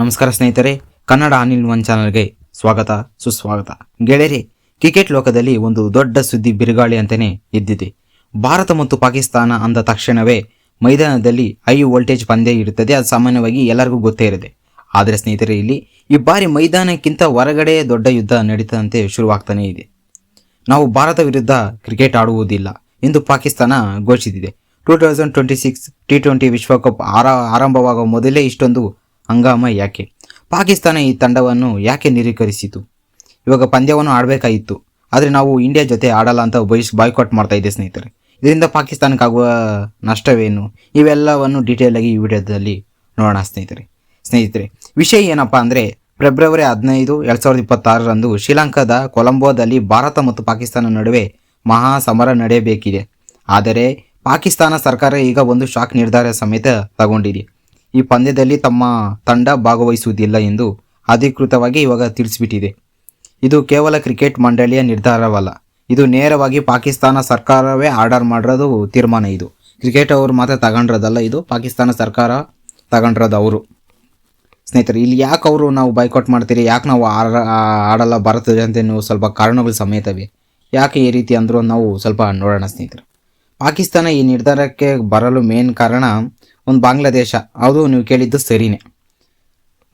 ನಮಸ್ಕಾರ ಸ್ನೇಹಿತರೆ, ಕನ್ನಡ ಅನಿಲ್ ಒನ್ ಚಾನಲ್ಗೆ ಸ್ವಾಗತ, ಸುಸ್ವಾಗತ. ಗೆಳೆಯರೆ, ಕ್ರಿಕೆಟ್ ಲೋಕದಲ್ಲಿ ಒಂದು ದೊಡ್ಡ ಸುದ್ದಿ ಬಿರುಗಾಳಿ ಅಂತಾನೆ ಇದ್ದಿದೆ ಭಾರತ ಮತ್ತು ಪಾಕಿಸ್ತಾನ ಅಂದ ತಕ್ಷಣವೇ ಮೈದಾನದಲ್ಲಿ ಹೈ ವೋಲ್ಟೇಜ್ ಪಂದ್ಯ ಇರುತ್ತದೆ, ಅದು ಸಾಮಾನ್ಯವಾಗಿ ಎಲ್ಲರಿಗೂ ಗೊತ್ತೇ ಇರುತ್ತೆ. ಆದರೆ ಸ್ನೇಹಿತರೆ, ಇಲ್ಲಿ ಈ ಬಾರಿ ಮೈದಾನಕ್ಕಿಂತ ಹೊರಗಡೆ ದೊಡ್ಡ ಯುದ್ಧ ನಡೀತದಂತೆ ಶುರುವಾಗ್ತಾನೆ ಇದೆ. ನಾವು ಭಾರತ ವಿರುದ್ಧ ಕ್ರಿಕೆಟ್ ಆಡುವುದಿಲ್ಲ ಎಂದು ಪಾಕಿಸ್ತಾನ ಘೋಷಿಸಿದೆ. Two thousand twenty six T twenty ವಿಶ್ವಕಪ್ ಆರ, ಆರಂಭವಾಗುವ ಮೊದಲೇ ಇಷ್ಟೊಂದು ಹಂಗಾಮ ಯಾಕೆ? ಪಾಕಿಸ್ತಾನ ಈ ತಂಡವನ್ನು ಯಾಕೆ ನಿರೀಕರಿಸಿತು? ಇವಾಗ ಪಂದ್ಯವನ್ನು ಆಡಬೇಕಾಗಿತ್ತು. ಆದರೆ ನಾವು ಇಂಡಿಯಾ ಜೊತೆ ಆಡಲ್ಲ ಅಂತ ಬಯಸ್ ಬಾಯ್ಕಾಟ್ ಮಾಡ್ತಾ ಇದ್ದೆ ಸ್ನೇಹಿತರೆ. ಇದರಿಂದ ಪಾಕಿಸ್ತಾನಕ್ಕಾಗುವ ನಷ್ಟವೇನು? ಇವೆಲ್ಲವನ್ನು ಡೀಟೇಲ್ ಆಗಿ ಈ ವಿಡಿಯೋದಲ್ಲಿ ನೋಡೋಣ ಸ್ನೇಹಿತರೆ. ಸ್ನೇಹಿತರೆ, ವಿಷಯ ಏನಪ್ಪ ಅಂದರೆ ಫೆಬ್ರವರಿ ಹದಿನೈದು, ಎರಡು ಸಾವಿರದ ಇಪ್ಪತ್ತಾರರಂದು ಶ್ರೀಲಂಕಾದ ಕೊಲಂಬೋದಲ್ಲಿ ಭಾರತ ಮತ್ತು ಪಾಕಿಸ್ತಾನ ನಡುವೆ ಮಹಾ ಸಮರ ನಡೆಯಬೇಕಿದೆ. ಆದರೆ ಪಾಕಿಸ್ತಾನ ಸರ್ಕಾರ ಈಗ ಒಂದು ಶಾಕ್ ನಿರ್ಧಾರ ಸಮೇತ ತಗೊಂಡಿದೆ. ಈ ಪಂದ್ಯದಲ್ಲಿ ತಮ್ಮ ತಂಡ ಭಾಗವಹಿಸುವುದಿಲ್ಲ ಎಂದು ಅಧಿಕೃತವಾಗಿ ಇವಾಗ ತಿಳಿಸಿಬಿಟ್ಟಿದೆ. ಇದು ಕೇವಲ ಕ್ರಿಕೆಟ್ ಮಂಡಳಿಯ ನಿರ್ಧಾರವಲ್ಲ, ಇದು ನೇರವಾಗಿ ಪಾಕಿಸ್ತಾನ ಸರ್ಕಾರವೇ ಆರ್ಡರ್ ಮಾಡಿರೋದು ತೀರ್ಮಾನ ಇದು. ಕ್ರಿಕೆಟ್ ಅವರು ಮಾತ್ರ ತಗೊಂಡಿರೋದಲ್ಲ ಇದು, ಪಾಕಿಸ್ತಾನ ಸರ್ಕಾರ ತಗೊಂಡಿರೋದು ಅವರು. ಸ್ನೇಹಿತರೆ, ಇಲ್ಲಿ ಯಾಕೆ ಅವರು ನಾವು ಬೈಕೌಟ್ ಮಾಡ್ತೀರಿ, ಯಾಕೆ ನಾವು ಆಡಲ್ಲ ಭಾರತ ಅಂತ ನೀವು ಸ್ವಲ್ಪ ಕಾರಣಗಳು ಸಮೇತವೆ ಯಾಕೆ ಈ ರೀತಿ ಅಂದರೂ ನಾವು ಸ್ವಲ್ಪ ನೋಡೋಣ ಸ್ನೇಹಿತರೆ. ಪಾಕಿಸ್ತಾನ ಈ ನಿರ್ಧಾರಕ್ಕೆ ಬರಲು ಮೇನ್ ಕಾರಣ ಒಂದು ಬಾಂಗ್ಲಾದೇಶ. ಅದು ನೀವು ಕೇಳಿದ್ದು ಸರಿನೇ.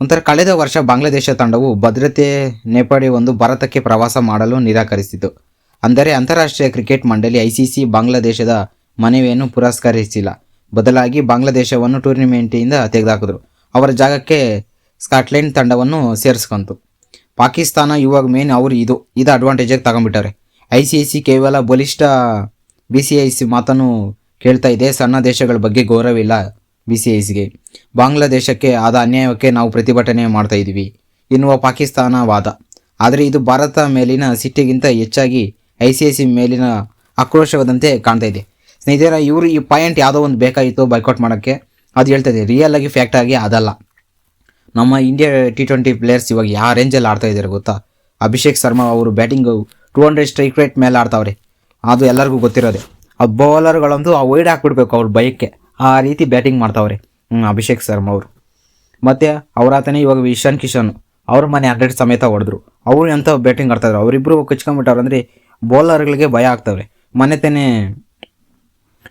ಒಂಥರ ಕಳೆದ ವರ್ಷ ಬಾಂಗ್ಲಾದೇಶ ತಂಡವು ಭದ್ರತೆ, ನೇಪಾಳಿ ಒಂದು ಭಾರತಕ್ಕೆ ಪ್ರವಾಸ ಮಾಡಲು ನಿರಾಕರಿಸಿತು. ಅಂದರೆ ಅಂತಾರಾಷ್ಟ್ರೀಯ ಕ್ರಿಕೆಟ್ ಮಂಡಳಿ ಐಸಿಸಿ ಬಾಂಗ್ಲಾದೇಶದ ಮನವಿಯನ್ನು ಪುರಸ್ಕರಿಸಿಲ್ಲ. ಬದಲಾಗಿ ಬಾಂಗ್ಲಾದೇಶವನ್ನು ಟೂರ್ನಿಮೆಂಟಿಂದ ತೆಗೆದುಹಾಕಿದ್ರು. ಅವರ ಜಾಗಕ್ಕೆ ಸ್ಕಾಟ್ಲೆಂಡ್ ತಂಡವನ್ನು ಸೇರಿಸ್ಕೊಂತು. ಪಾಕಿಸ್ತಾನ ಇವಾಗ ಮೇನ್ ಅವರು ಇದು. ಇದು ಅಡ್ವಾಂಟೇಜಾಗಿ ತಗೊಂಡ್ಬಿಟ್ಟವ್ರೆ. ಐ ಸಿ ಐ ಸಿ ಕೇವಲ ಬಲಿಷ್ಠ ಬಿ ಸಿ ಐ ಸಿ ಮಾತನ್ನು ಕೇಳ್ತಾ ಇದೆ, ಸಣ್ಣ ದೇಶಗಳ ಬಗ್ಗೆ ಗೌರವಿಲ್ಲ ಬಿ ಸಿ ಐಸ್ಗೆ ಬಾಂಗ್ಲಾದೇಶಕ್ಕೆ ಆದ ಅನ್ಯಾಯಕ್ಕೆ ನಾವು ಪ್ರತಿಭಟನೆ ಮಾಡ್ತಾ ಇದ್ದೀವಿ. ಎನ್ನುವ ಪಾಕಿಸ್ತಾನ ವಾದ. ಆದರೆ ಇದು ಭಾರತ ಮೇಲಿನ ಸಿಟ್ಟಿಗಿಂತ ಹೆಚ್ಚಾಗಿ ಐ ಸಿ ಐ ಸಿ ಮೇಲಿನ ಆಕ್ರೋಶವಾದಂತೆ ಕಾಣ್ತಾ ಇದೆ. ಸ್ನೇಹಿತರ, ಇವರು ಈ ಪಾಯಿಂಟ್ ಯಾವುದೋ ಒಂದು ಬೇಕಾಗಿತ್ತು ಬೈಕೌಟ್ ಮಾಡೋಕ್ಕೆ. ಅದು ಹೇಳ್ತಾ ಇದೆ ರಿಯಲ್ ಆಗಿ ಫ್ಯಾಕ್ಟ್ ಆಗಿ ಅದಲ್ಲ. ನಮ್ಮ ಇಂಡಿಯಾ ಟಿ ಟ್ವೆಂಟಿ ಪ್ಲೇಯರ್ಸ್ ಇವಾಗ ಯಾವ ರೇಂಜಲ್ಲಿ ಆಡ್ತಾ ಇದ್ದಾರೆ ಗೊತ್ತಾ? ಅಭಿಷೇಕ್ ಶರ್ಮಾ ಅವರು batting two hundred strike rate ಮೇಲೆ ಆಡ್ತಾವ್ರೆ. ಅದು ಎಲ್ಲರಿಗೂ ಗೊತ್ತಿರೋದೆ. ಆ ಬೌಲರ್ಗಳಂತೂ ಆ ವೈಡ್ ಹಾಕ್ಬಿಡ್ಬೇಕು ಅವ್ರ ಬೈಕ್ಗೆ. ಆ ರೀತಿ ಬ್ಯಾಟಿಂಗ್ ಮಾಡ್ತಾವ್ರೆ. ಹ್ಞೂ ಅಭಿಷೇಕ್ ಶರ್ಮಾ ಅವರು. ಮತ್ತು ಅವರಾತನೇ ಇವಾಗ ಇಶಾನ್ ಕಿಶನ್. ಅವ್ರ ಮನೆ ಹಂಡ್ರೆಡ್ ಸಮೇತ ಹೊಡೆದ್ರು. ಅವರು ಎಂಥ ಬ್ಯಾಟಿಂಗ್ ಆಡ್ತಾಯಿದ್ರು? ಅವರಿಬ್ಬರು ಕಚ್ಕೊಂಡ್ಬಿಟ್ಟವ್ರು ಅಂದರೆ ಬೌಲರ್ಗಳಿಗೆ ಭಯ ಆಗ್ತವ್ರೆ. ಮೊನ್ನೆ ತಾನೇ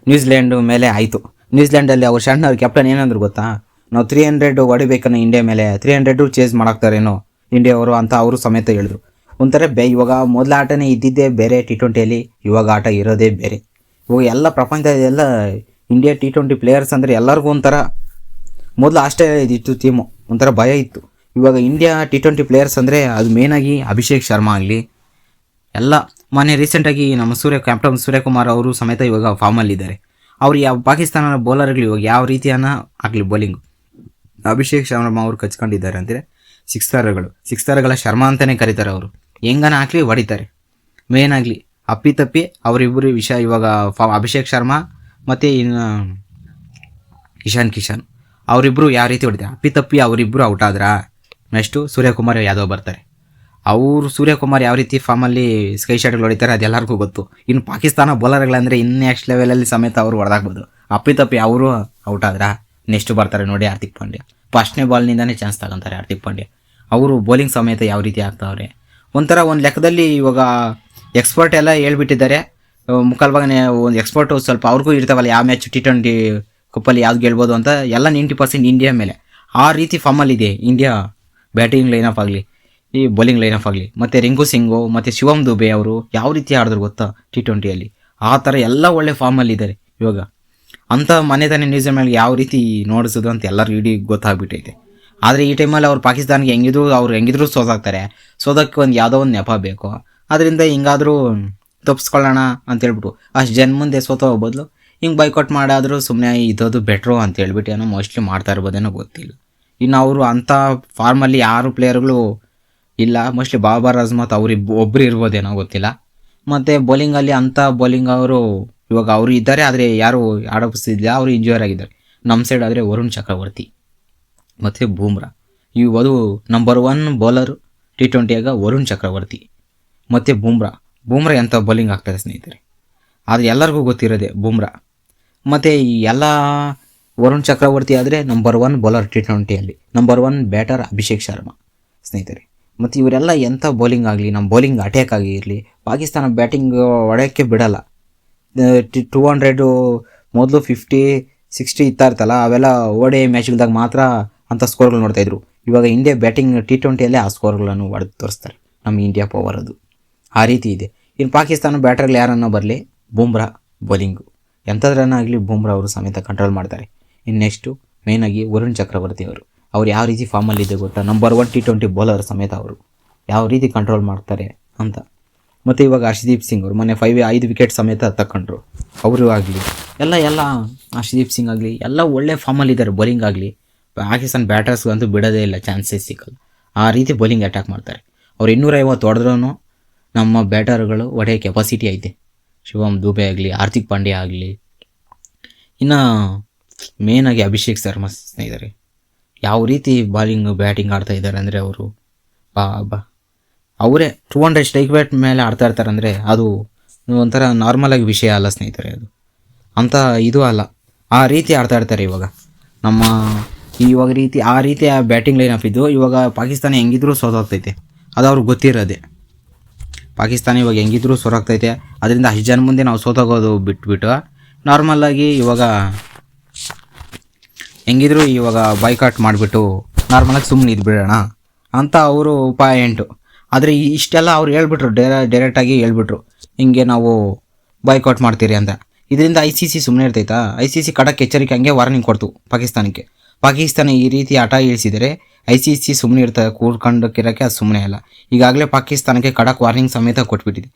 ನ್ಯೂಜಿಲೆಂಡ್ ಮೇಲೆ ಆಯಿತು. ನ್ಯೂಜಿಲೆಂಡಲ್ಲಿ ಅವ್ರು ಸಣ್ಣವ್ರ ಕ್ಯಾಪ್ಟನ್ ಏನಂದ್ರು ಗೊತ್ತಾ? ನಾವು ತ್ರೀ ಹಂಡ್ರೆಡ್ ಹೊಡಿಬೇಕನ್ನೋ ಇಂಡಿಯಾ ಮೇಲೆ ತ್ರೀ ಹಂಡ್ರೆಡು ಚೇಸ್ ಮಾಡಾಕ್ತಾರೇನೋ ಇಂಡಿಯಾ ಅವರು ಅಂತ ಅವರು ಸಮೇತ ಹೇಳಿದ್ರು. ಒಂಥರ ಬೇ ಇವಾಗ ಮೊದಲ ಆಟನೇ ಇದ್ದಿದ್ದೇ ಬೇರೆ ಟಿ ಟ್ವೆಂಟಿಯಲ್ಲಿ ಇವಾಗ ಆಟ ಇರೋದೇ ಬೇರೆ. ಇವಾಗ ಎಲ್ಲ ಪ್ರಪಂಚದಲ್ಲೆಲ್ಲ ಇಂಡಿಯಾ ಟಿ ಟ್ವೆಂಟಿ ಪ್ಲೇಯರ್ಸ್ ಅಂದರೆ ಎಲ್ಲರಿಗೂ ಒಂಥರ, ಮೊದಲು ಅಷ್ಟೇ ಇದಿತ್ತು ಟೀಮು ಒಂಥರ ಭಯ ಇತ್ತು. ಇವಾಗ ಇಂಡಿಯಾ ಟಿ ಟ್ವೆಂಟಿ ಪ್ಲೇಯರ್ಸ್ ಅಂದರೆ ಅದು ಮೇನಾಗಿ ಅಭಿಷೇಕ್ ಶರ್ಮಾ ಆಗಲಿ, ಎಲ್ಲ. ಮೊನ್ನೆ ರೀಸೆಂಟಾಗಿ ನಮ್ಮ ಸೂರ್ಯ ಕ್ಯಾಪ್ಟನ್ ಸೂರ್ಯಕುಮಾರ್ ಅವರು ಸಮೇತ ಇವಾಗ ಫಾರ್ಮಲ್ಲಿದ್ದಾರೆ ಅವ್ರು ಯಾವ ಪಾಕಿಸ್ತಾನದ ಬೌಲರ್ಗಳು ಇವಾಗ ಯಾವ ರೀತಿಯನ್ನ ಆಗಲಿ ಬೌಲಿಂಗ್ ಅಭಿಷೇಕ್ ಶರ್ಮಾ ಅವರು ಕಚ್ಕೊಂಡಿದ್ದಾರೆ ಅಂದರೆ ಸಿಕ್ಸ್ತರ್ಗಳು ಸಿಕ್ಸ್ತರ್ಗಳ ಶರ್ಮಾ ಅಂತಲೇ ಕರೀತಾರೆ ಅವರು. ಹೆಂಗನ ಹಾಕ್ಲಿ ಹೊಡಿತಾರೆ. ಮೇನ್ ಆಗಲಿ ಅಪ್ಪಿತಪ್ಪಿ ಅವರಿಬ್ಬರು ವಿಷಯ ಇವಾಗ ಅಭಿಷೇಕ್ ಶರ್ಮಾ ಮತ್ತು ಇನ್ನು ಇಶಾನ್ ಕಿಶನ್. ಅವರಿಬ್ಬರು ಯಾವ ರೀತಿ ಹೊಡಿತಾರೆ? ಅಪ್ಪಿತಪ್ಪಿ ಅವರಿಬ್ಬರು ಔಟ್ ಆದ್ರ? ನೆಕ್ಸ್ಟು ಸೂರ್ಯಕುಮಾರ್ ಯಾದವ್ ಬರ್ತಾರೆ. ಅವರು ಸೂರ್ಯಕುಮಾರ್ ಯಾವ ರೀತಿ ಫಾರ್ಮಲ್ಲಿ ಸ್ಕೈ ಶಾಟ್ಗಳು ಹೊಡಿತಾರೆ ಅದೆಲ್ಲರಿಗೂ ಗೊತ್ತು. ಇನ್ನು ಪಾಕಿಸ್ತಾನ ಬೌಲರ್ಗಳಂದರೆ ಇನ್ನು ನೆಕ್ಸ್ಟ್ ಲೆವೆಲಲ್ಲಿ ಸಮೇತ ಅವರು ಹೊಡೆದಾಕ್ಬೋದು ಅಪ್ಪಿತಪ್ಪಿ ಅವರು ಔಟ್ ಆದ್ರ? ನೆಕ್ಸ್ಟ್ ಬರ್ತಾರೆ ನೋಡಿ ಹಾರ್ದಿಕ್ ಪಾಂಡ್ಯ. ಫಸ್ಟ್ನೇ ಬಾಲ್ನಿಂದಲೇ ಚಾನ್ಸ್ ತಗೊಂತಾರೆ ಹಾರ್ದಿಕ್ ಪಾಂಡ್ಯ. ಅವರು ಬೌಲಿಂಗ್ ಸಮೇತ ಯಾವ ರೀತಿ ಆಗ್ತಾವ್ರೆ? ಒಂಥರ ಒಂದು ಲೆಕ್ಕದಲ್ಲಿ ಇವಾಗ ಎಕ್ಸ್ಪರ್ಟ್ ಎಲ್ಲ ಹೇಳ್ಬಿಟ್ಟಿದ್ದಾರೆ. ಭಾಗನೇ ಒಂದು ಎಕ್ಸ್ಪರ್ಟ್ ಸ್ವಲ್ಪ ಅವ್ರಿಗೂ ಇರ್ತಾವಲ್ಲ, ಯಾವ ಮ್ಯಾಚ್ ಟಿ ಟ್ವೆಂಟಿ ಕಪ್ಪಲ್ಲಿ ಯಾವ್ದು ಗೆಲ್ಬೋದು ಅಂತ, ಎಲ್ಲ ನೈಂಟಿ ಪರ್ಸೆಂಟ್ ಇಂಡಿಯಾ ಮೇಲೆ. ಆ ರೀತಿ ಫಾರ್ಮಲ್ಲಿದೆ ಇಂಡಿಯಾ ಬ್ಯಾಟಿಂಗ್ ಲೈನಪ್ ಆಗಲಿ, ಈ ಬೌಲಿಂಗ್ ಲೈನಪ್ ಆಗಲಿ. ಮತ್ತು ರಿಂಕು ಸಿಂಗು ಮತ್ತು ಶಿವಮ್ ದುಬೆ ಅವರು ಯಾವ ರೀತಿ ಆಡಿದ್ರು ಗೊತ್ತಾ ಟಿ ಟ್ವೆಂಟಿಯಲ್ಲಿ ಆ ಥರ ಎಲ್ಲ ಒಳ್ಳೆ ಫಾರ್ಮಲ್ಲಿದ್ದಾರೆ ಇವಾಗ. ಅಂಥ ಮನೆ ತಾನೇ ಮೇಲೆ ಯಾವ ರೀತಿ ನೋಡಿಸೋದು ಅಂತ ಎಲ್ಲರಿಗೂ ಇಡೀ ಗೊತ್ತಾಗ್ಬಿಟ್ಟೈತೆ. ಆದರೆ ಈ ಟೈಮಲ್ಲಿ ಅವ್ರು ಪಾಕಿಸ್ತಾನಿಗೆ ಹೆಂಗಿದ್ರು, ಅವ್ರು ಹೆಂಗಿದ್ರು ಸೋದಾಗ್ತಾರೆ ಸೋದಕ್ಕೆ ಒಂದು ಯಾವುದೋ ಒಂದು ನೆಪ ಬೇಕು. ಅದರಿಂದ ಹಿಂಗಾದರೂ ತಪ್ಪಿಸ್ಕೊಳ್ಳೋಣ ಅಂತ ಹೇಳ್ಬಿಟ್ಟು, ಅಷ್ಟು ಜನ ಮುಂದೆ ಸೋತೋ ಬದಲು, ಹಿಂಗೆ ಬೈಕೌಟ್ ಮಾಡಾದರೂ ಸುಮ್ಮನೆ ಇದೋದು ಬೆಟ್ರು ಅಂತ ಹೇಳ್ಬಿಟ್ಟು ಏನೋ ಮೋಸ್ಟ್ಲಿ ಮಾಡ್ತಾ ಇರ್ಬೋದೇನೋ ಗೊತ್ತಿಲ್ಲ. ಇನ್ನು ಅವರು ಅಂಥ ಫಾರ್ಮಲ್ಲಿ ಯಾರು ಪ್ಲೇಯರ್ಗಳು ಇಲ್ಲ ಮೋಸ್ಟ್ಲಿ ಬಾಬರ್ ಅಜ್ಮತ್ ಅವ್ರಿಬ್ ಒಬ್ಬರು ಇರ್ಬೋದೇನೋ ಗೊತ್ತಿಲ್ಲ. ಮತ್ತು ಬೌಲಿಂಗಲ್ಲಿ ಅಂಥ ಬೌಲಿಂಗ್ ಅವರು ಇವಾಗ ಅವರು ಇದ್ದಾರೆ, ಆದರೆ ಯಾರು ಆಡೋಪಿಸ್ತಿಲ್ಲ ಅವರು ಇಂಜೂರ್ ಆಗಿದ್ದಾರೆ. ನಮ್ಮ ಸೈಡ್ ಆದರೆ ವರುಣ್ ಚಕ್ರವರ್ತಿ ಮತ್ತು ಬೂಮ್ರಾ. ಇವು ನಂಬರ್ ಒನ್ ಬೌಲರು ಟಿ ಟ್ವೆಂಟಿಯಾಗ ವರುಣ್ ಚಕ್ರವರ್ತಿ. ಮತ್ತು ಬೂಮ್ರಾ. ಬೂಮ್ರಾ ಎಂಥ ಬೌಲಿಂಗ್ ಆಗ್ತಾರೆ ಸ್ನೇಹಿತರೆ. ಆದರೆ ಎಲ್ಲರಿಗೂ ಗೊತ್ತಿರೋದೆ ಬೂಮ್ರಾ. ಮತ್ತು ಎಲ್ಲ ವರುಣ್ ಚಕ್ರವರ್ತಿ ಆದರೆ number one bowler T ಟ್ವೆಂಟಿಯಲ್ಲಿ number one batter Abhishek Sharma ಸ್ನೇಹಿತರೆ. ಮತ್ತು ಇವರೆಲ್ಲ ಎಂಥ ಬೌಲಿಂಗ್ ಆಗಲಿ ನಮ್ಮ ಬೌಲಿಂಗ್ ಅಟ್ಯಾಕ್ ಆಗಿರಲಿ ಪಾಕಿಸ್ತಾನ ಬ್ಯಾಟಿಂಗ್ ಹೊಡೆಯೋಕ್ಕೆ ಬಿಡಲ್ಲ. ಟೂ ಹಂಡ್ರೆಡು ಮೊದಲು ಫಿಫ್ಟಿ ಸಿಕ್ಸ್ಟಿ ಇತ್ತಾ ಇರ್ತಲ್ಲ, ಅವೆಲ್ಲ ಓಡೆ ಮ್ಯಾಚ್ಗಳ್ದಾಗ ಮಾತ್ರ ಅಂಥ ಸ್ಕೋರ್ಗಳು ನೋಡ್ತಾಯಿದ್ರು ಇವಾಗ ಇಂಡಿಯಾ ಬ್ಯಾಟಿಂಗ್ ಟಿ ಟ್ವೆಂಟಿಯಲ್ಲೇ ಆ ಸ್ಕೋರ್ಗಳನ್ನು ಹೊಡೆದು ತೋರಿಸ್ತಾರೆ. ನಮ್ಮ ಇಂಡಿಯಾ ಪವರ್ ಅದು. ಆ ರೀತಿ ಇದೆ. ಇನ್ನು ಪಾಕಿಸ್ತಾನ ಬ್ಯಾಟ್ರಲ್ಲಿ ಯಾರನ್ನೋ ಬರಲಿ, ಬುಮ್ರಾ ಬೌಲಿಂಗು ಎಂಥದ್ರನ್ನಾಗಲಿ ಬುಮ್ರಾ ಅವರು ಸಮೇತ ಕಂಟ್ರೋಲ್ ಮಾಡ್ತಾರೆ. ಇನ್ನು ನೆಕ್ಸ್ಟು ಮೇಯ್ನಾಗಿ ವರುಣ್ ಚಕ್ರವರ್ತಿ ಅವರು. ಅವ್ರು ಯಾವ ರೀತಿ ಫಾರ್ಮಲ್ಲಿದೆ ಗೊತ್ತಾ? Number one T twenty bowler ಸಮೇತ ಅವರು. ಯಾವ ರೀತಿ ಕಂಟ್ರೋಲ್ ಮಾಡ್ತಾರೆ ಅಂತ. ಮತ್ತು ಇವಾಗ ಹರ್ಷದೀಪ್ ಸಿಂಗ್ ಅವರು. ಮೊನ್ನೆ ಫೈವ್ ಐದು ವಿಕೆಟ್ ಸಮೇತ ತಗೊಂಡ್ರು ಅವರು ಆಗಲಿ, ಎಲ್ಲ ಎಲ್ಲ ಹರ್ಷದೀಪ್ ಸಿಂಗ್ ಆಗಲಿ, ಎಲ್ಲ ಒಳ್ಳೆ ಫಾರ್ಮಲ್ಲಿದ್ದಾರೆ ಬೌಲಿಂಗ್ ಆಗಲಿ. ಪಾಕಿಸ್ತಾನ ಬ್ಯಾಟರ್ಸ್ಗಂತೂ ಬಿಡೋದೇ ಇಲ್ಲ ಚಾನ್ಸಸ್ ಸಿಕ್ಕಲ್ಲ. ಆ ರೀತಿ ಬೌಲಿಂಗ್ ಅಟ್ಯಾಕ್ ಮಾಡ್ತಾರೆ. ಅವ್ರು ಇನ್ನೂರೈವತ್ತು ಹೊಡೆದ್ರೂ ನಮ್ಮ ಬ್ಯಾಟರ್ಗಳು ಒಡೆಯ ಕೆಪಾಸಿಟಿ ಐತೆ. ಶಿವಮ್ ದುಬೆ ಆಗಲಿ, ಹಾರ್ದಿಕ್ ಪಾಂಡ್ಯ ಆಗಲಿ. ಇನ್ನು ಮೇನಾಗಿ ಅಭಿಷೇಕ್ ಶರ್ಮಾ ಸ್ನೇಹಿತರೆ. ಯಾವ ರೀತಿ ಬಾಲಿಂಗ್ ಬ್ಯಾಟಿಂಗ್ ಆಡ್ತಾ ಇದ್ದಾರೆ ಅಂದರೆ ಅವರು, ಬಾ ಬಾ. ಅವರೇ ಟೂ ಹಂಡ್ರೆಡ್ ಸ್ಟ್ರೈಕ್ ಬ್ಯಾಟ್ ಮೇಲೆ ಆಡ್ತಾ ಇರ್ತಾರೆ ಅಂದರೆ ಅದು ಒಂಥರ ನಾರ್ಮಲಾಗಿ ವಿಷಯ ಅಲ್ಲ ಸ್ನೇಹಿತರೆ ಅದು. ಅಂಥ ಇದು ಅಲ್ಲ. ಆ ರೀತಿ ಆಡ್ತಾ ಇರ್ತಾರೆ ಇವಾಗ. ನಮ್ಮ ಇವಾಗ ರೀತಿ, ಆ ರೀತಿಯ ಬ್ಯಾಟಿಂಗ್ ಲೈನ್ ಅಪ್ ಇದ್ದು ಇವಾಗ ಪಾಕಿಸ್ತಾನ ಹೆಂಗಿದ್ರೂ ಸೋತೋಗ್ತೈತೆ. ಅದು ಅವ್ರಿಗೆ ಗೊತ್ತಿರೋದೆ. ಪಾಕಿಸ್ತಾನ ಇವಾಗ ಹೆಂಗಿದ್ರು ಸೊರಾಗ್ತೈತೆ. ಅದರಿಂದ ಅಷ್ಟು ಜನ ಮುಂದೆ ನಾವು ಸೋತೋಗೋದು ಬಿಟ್ಬಿಟ್ಟು ನಾರ್ಮಲ್ಲಾಗಿ ಇವಾಗ ಹೆಂಗಿದ್ರು ಇವಾಗ ಬೈಕಾಟ್ ಮಾಡಿಬಿಟ್ಟು ನಾರ್ಮಲಾಗಿ ಸುಮ್ಮನೆ ಇದ್ಬಿಡೋಣ ಅಂತ ಅವರು ಪಾಯಿಂಟು ಆದರೆ ಇಷ್ಟೆಲ್ಲ ಅವ್ರು ಹೇಳ್ಬಿಟ್ರು, ಡೈರ ಡೈರೆಕ್ಟಾಗಿ ಹೇಳ್ಬಿಟ್ರು. ಹಿಂಗೆ ನಾವು ಬಾಯ್ಕಾಟ್ ಮಾಡ್ತೀರಿ ಅಂತ. ಇದರಿಂದ ಐ ಸಿ ಸಿ ಸುಮ್ಮನೆ ಇರ್ತೈತಾ? ಐ ಸಿ ಸಿ ಖಡಕ್ ಎಚ್ಚರಿಕೆ ಹಂಗೆ ವಾರ್ನಿಂಗ್ ಕೊಡ್ತು ಪಾಕಿಸ್ತಾನಕ್ಕೆ. ಪಾಕಿಸ್ತಾನ ಈ ರೀತಿ ಆಟ ಇಳಿಸಿದರೆ ಐ ಸಿ ಸಿ ಸುಮ್ಮನೆ ಇರ್ತದೆ ಕೂರ್ಕೊಂಡಕ್ಕಿರೋಕ್ಕೆ ಅದು ಸುಮ್ಮನೆ ಅಲ್ಲ. ಈಗಾಗಲೇ ಪಾಕಿಸ್ತಾನಕ್ಕೆ ಖಡಕ್ ವಾರ್ನಿಂಗ್ ಸಮೇತ ಕೊಟ್ಬಿಟ್ಟಿದೆ.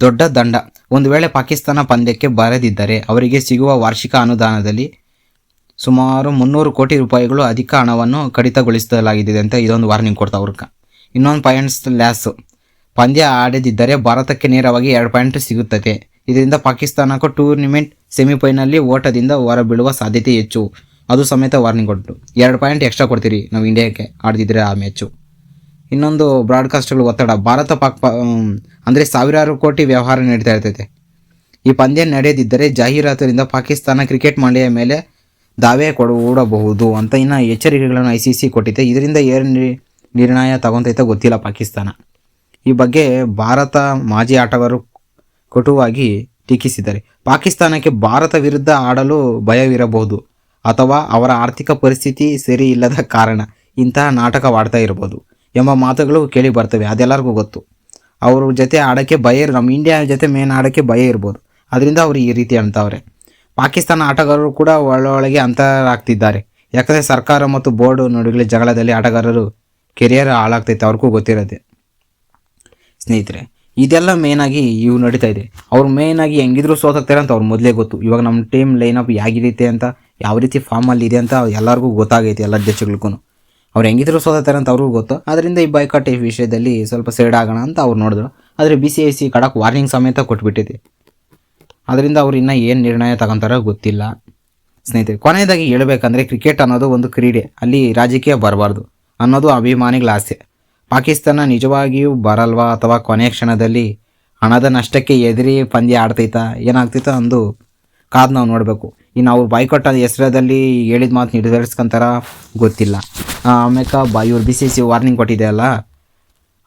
ದೊಡ್ಡ ದಂಡ. ಒಂದು ವೇಳೆ ಪಾಕಿಸ್ತಾನ ಪಂದ್ಯಕ್ಕೆ ಬರದಿದ್ದರೆ ಅವರಿಗೆ ಸಿಗುವ ವಾರ್ಷಿಕ ಅನುದಾನದಲ್ಲಿ ಸುಮಾರು ಮುನ್ನೂರು ಕೋಟಿ ರೂಪಾಯಿಗಳು ಅಧಿಕ ಹಣವನ್ನು ಕಡಿತಗೊಳಿಸಲಾಗಿದೆ ಅಂತ ಇದೊಂದು ವಾರ್ನಿಂಗ್ ಕೊಡ್ತಾ ಅವ್ರಕ್ಕ. ಇನ್ನೊಂದು ಪಾಯಿಂಟ್ಸ್ ಲ್ಯಾಸ್. ಪಂದ್ಯ ಆಡದಿದ್ದರೆ ಭಾರತಕ್ಕೆ ನೇರವಾಗಿ ಎರಡು ಪಾಯಿಂಟ್ ಸಿಗುತ್ತದೆ. ಇದರಿಂದ ಪಾಕಿಸ್ತಾನಕ್ಕೂ ಟೂರ್ನಿಮೆಂಟ್ ಸೆಮಿಫೈನಲ್ಲಿ ಓಟದಿಂದ ಹೊರಬೀಳುವ ಸಾಧ್ಯತೆ ಹೆಚ್ಚು. ಅದು ಸಮೇತ ವಾರ್ನಿಂಗ್ ಕೊಟ್ಟು ಎರಡು ಪಾಯಿಂಟ್ ಎಕ್ಸ್ಟ್ರಾ ಕೊಡ್ತೀರಿ ನಾವು ಇಂಡಿಯಾಕ್ಕೆ ಆಡ್ತಿದ್ರೆ ಆ ಮ್ಯಾಚು ಇನ್ನೊಂದು ಬ್ರಾಡ್ಕಾಸ್ಟ್ಗಳು ಒತ್ತಡ. ಭಾರತ ಪಾಕ್ ಪ- ಅಂದರೆ ಸಾವಿರಾರು ಕೋಟಿ ವ್ಯವಹಾರ ನಡೀತಾ ಇರ್ತೈತೆ. ಈ ಪಂದ್ಯ ನಡೆಯದಿದ್ದರೆ ಜಾಹೀರಾತಿನಿಂದ ಪಾಕಿಸ್ತಾನ ಕ್ರಿಕೆಟ್ ಮಂಡಳಿಯ ಮೇಲೆ ದಾವೆ ಕೊಡ ಹೂಡಬಹುದು ಅಂತ ಇನ್ನು ಎಚ್ಚರಿಕೆಗಳನ್ನು ಐ ಸಿ ಸಿ ಕೊಟ್ಟಿದೆ. ಇದರಿಂದ ಏನು ನಿರ್ಣಯ ತಗೊಂತೈತೆ ಗೊತ್ತಿಲ್ಲ ಪಾಕಿಸ್ತಾನ. ಈ ಬಗ್ಗೆ ಭಾರತ ಮಾಜಿ ಆಟಗಾರರು ಕಟುವಾಗಿ ಟೀಕಿಸಿದ್ದಾರೆ. ಪಾಕಿಸ್ತಾನಕ್ಕೆ ಭಾರತ ವಿರುದ್ಧ ಆಡಲು ಭಯವಿರಬಹುದು. ಅಥವಾ ಅವರ ಆರ್ಥಿಕ ಪರಿಸ್ಥಿತಿ ಸರಿ ಇಲ್ಲದ ಕಾರಣ ಇಂತಹ ನಾಟಕವಾಡ್ತಾ ಇರ್ಬೋದು ಎಂಬ ಮಾತುಗಳು ಕೇಳಿ ಬರ್ತವೆ, ಅದೆಲ್ಲರಿಗೂ ಗೊತ್ತು. ಅವ್ರ ಜೊತೆ ಆಡೋಕ್ಕೆ ಭಯ ಇರ್- ನಮ್ಮ ಇಂಡಿಯಾ ಜೊತೆ ಮೇನ್ ಆಡೋಕ್ಕೆ ಭಯ ಇರ್ಬೋದು. ಅದರಿಂದ ಅವರು ಈ ರೀತಿ ಅಂತವ್ರೆ. ಪಾಕಿಸ್ತಾನ ಆಟಗಾರರು ಕೂಡ ಒಳೊಳಗೆ ಅಂತರಾಗ್ತಿದ್ದಾರೆ. ಯಾಕಂದರೆ ಸರ್ಕಾರ ಮತ್ತು ಬೋರ್ಡ್ ನಡುವೆ ಜಗಳದಲ್ಲಿ ಆಟಗಾರರು ಕೆರಿಯರ್ ಹಾಳಾಗ್ತೈತೆ, ಅವ್ರಿಗೂ ಗೊತ್ತಿರೋದೆ. ಸ್ನೇಹಿತರೆ, ಇದೆಲ್ಲ ಮೇಯ್ನಾಗಿ ಇವು ನಡೀತಾ ಇದೆ. ಅವ್ರು ಮೇಯ್ನಾಗಿ ಹೆಂಗಿದ್ರು ಸೋತಾಗ್ತಾರೆ ಅಂತ ಅವ್ರು ಮೊದಲೇ ಗೊತ್ತು. ಇವಾಗ ನಮ್ಮ ಟೀಮ್ ಲೈನಪ್ ಹೇಗಿರುತ್ತೆ ಅಂತ ಯಾವ ರೀತಿ ಫಾರ್ಮಲ್ಲಿ ಇದೆ ಅಂತ ಎಲ್ಲರಿಗೂ ಗೊತ್ತಾಗೈತೆ ಎಲ್ಲ ದೇಶಗಳಿಗೂ ಅವ್ರು ಹೆಂಗಿದ್ರು ಸೋದತಾರೆ ಅಂತ ಅವ್ರಿಗೂ ಗೊತ್ತು. ಅದರಿಂದ ಈ ಬೈಕಾಟ್ ಈ ವಿಷಯದಲ್ಲಿ ಸ್ವಲ್ಪ ಸೈಡ್ ಆಗೋಣ ಅಂತ ಅವ್ರು ನೋಡಿದ್ರು. ಆದರೆ ಬಿ ಸಿ ಐ ಸಿ ಕಡಕ್ ವಾರ್ನಿಂಗ್ ಸಮೇತ ಕೊಟ್ಬಿಟ್ಟಿದೆ. ಅದರಿಂದ ಅವ್ರು ಇನ್ನೂ ಏನು ನಿರ್ಣಯ ತಗೊತಾರೋ ಗೊತ್ತಿಲ್ಲ. ಸ್ನೇಹಿತರೆ, ಕೊನೆಯದಾಗಿ ಹೇಳ್ಬೇಕಂದ್ರೆ ಕ್ರಿಕೆಟ್ ಅನ್ನೋದು ಒಂದು ಕ್ರೀಡೆ. ಅಲ್ಲಿ ರಾಜಕೀಯ ಬರಬಾರ್ದು ಅನ್ನೋದು ಅಭಿಮಾನಿಗಳ ಆಸೆ. ಪಾಕಿಸ್ತಾನ ನಿಜವಾಗಿಯೂ ಬರಲ್ವಾ ಅಥವಾ ಕೊನೆಯ ಕ್ಷಣದಲ್ಲಿ ಹಣದ ನಷ್ಟಕ್ಕೆ ಎದುರಿ ಪಂದ್ಯ ಆಡ್ತೈತಾ, ಏನಾಗ್ತೈತೋ ಅಂದು ಕಾದು ನಾವು ನೋಡಬೇಕು. ಇನ್ನು ಅವ್ರು ಬಾಯ್ಕೊಟ್ಟ ಹೆಸರದಲ್ಲಿ ಹೇಳಿದ ಮಾತು ನಿರ್ಧರಿಸ್ಕೊಂತಾರ ಗೊತ್ತಿಲ್ಲ. ಆಮೇಲೆ ಬಾ ಇವ್ರು ಬಿ ಸಿ ಸಿ ವಾರ್ನಿಂಗ್ ಕೊಟ್ಟಿದೆಯಲ್ಲ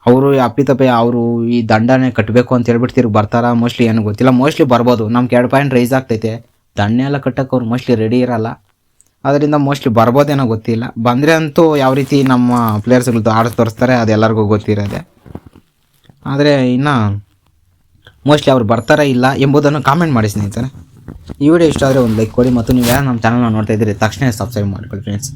ಅವರು ಅಪ್ಪಿತಪ್ಪಿ ಅವರು ಈ ದಂಡನೆ ಕಟ್ಟಬೇಕು ಅಂತ ಹೇಳ್ಬಿಟ್ಟು ಬರ್ತಾರ ಮೋಸ್ಟ್ಲಿ ಏನು ಗೊತ್ತಿಲ್ಲ. ಮೋಸ್ಟ್ಲಿ ಬರ್ಬೋದು. ನಮ್ಗೆ ಎರಡು ಪಾಯಿಂಟ್ ರೈಸ್ ಆಗ್ತೈತೆ. ದಂಡ ಎಲ್ಲ ಕಟ್ಟಕ್ಕೆ ಅವ್ರು ಮೋಸ್ಟ್ಲಿ ರೆಡಿ ಇರಲ್ಲ. ಅದರಿಂದ ಮೋಸ್ಟ್ಲಿ ಬರ್ಬೋದೇನೋ ಗೊತ್ತಿಲ್ಲ. ಬಂದರೆ ಅಂತೂ ಯಾವ ರೀತಿ ನಮ್ಮ ಪ್ಲೇಯರ್ಸ್ಗಳದ್ದು ಆಡ ತೋರಿಸ್ತಾರೆ ಅದೆಲ್ಲರಿಗೂ ಗೊತ್ತಿರೋದೆ. ಆದರೆ ಇನ್ನು ಮೋಸ್ಟ್ಲಿ ಅವ್ರು ಬರ್ತಾರೆ ಇಲ್ಲ ಎಂಬುದನ್ನು ಕಾಮೆಂಟ್ ಮಾಡಿ ಸ್ನೇಹಿತರೆ. ಈ ವಿಡಿಯೋ ಇಷ್ಟ ಆದರೆ ಒಂದು ಲೈಕ್ ಕೊಡಿ ಮತ್ತು ನೀವು ಯಾರು ನಮ್ಮ ಚಾನಲ್ನ ನೋಡ್ತಾ ಇದ್ದೀರಿ ತಕ್ಷಣ ಸಬ್ಸ್ಕ್ರೈಬ್ ಮಾಡ್ಕೊಳ್ಳಿ ಫ್ರೆಂಡ್ಸ್